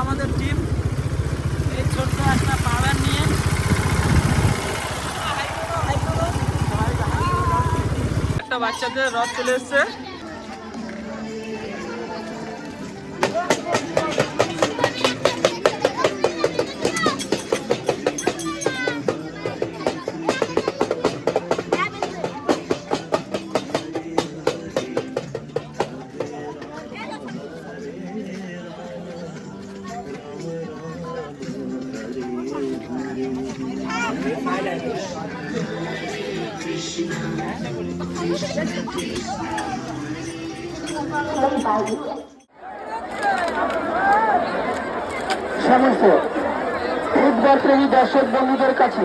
আমাদের টিম এই ছোট্ট একটা পাওয়ার নিয়ে। একটা বাচ্চাদের রথ চলে এসছে সমস্ত ফুটবল প্রেমী দর্শক বন্ধুদের কাছে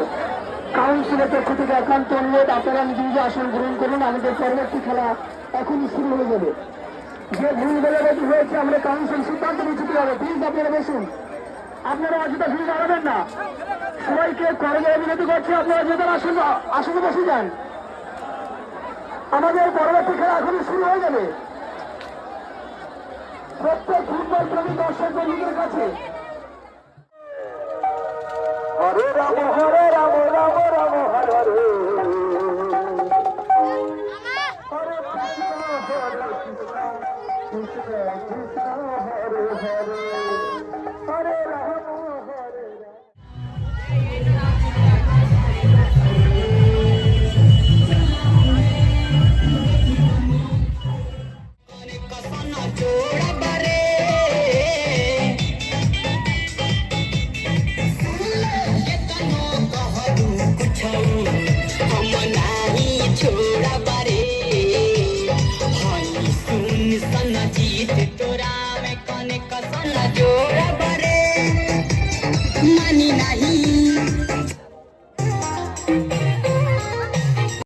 কাউন্সিলের পক্ষ থেকে একান্ত অনুরোধ, আপনারা নিজ নিজ আসন গ্রহণ করুন, আমাদের পরবর্তী খেলা এখনই শুরু হয়ে যাবে। যে ভুল বেলাবাজি হয়েছে, আমরা কাউন্সিল সিদ্ধান্ত নিতে হবে। প্লিজ আপনারা বসুন। আপনারা অযথা ভিড় বাড়াবেন না। সবাইকে করজোড়ে বিনতি করছি, আপনারা যেতে আসুন, আসনে, বসে যান। আমাদের পরবর্তী খেলা এখনই শুরু হয়ে যাবে। প্রত্যেক ফুটবল প্রেমী দর্শক বন্ধুদের কাছে। হরে রাম হরে রাম রাম রাম, হরে হরে। কৃষ্ণ হরে কৃষ্ণ কৃষ্ণ, হরে হরে। कसम बरे मनी नहीं।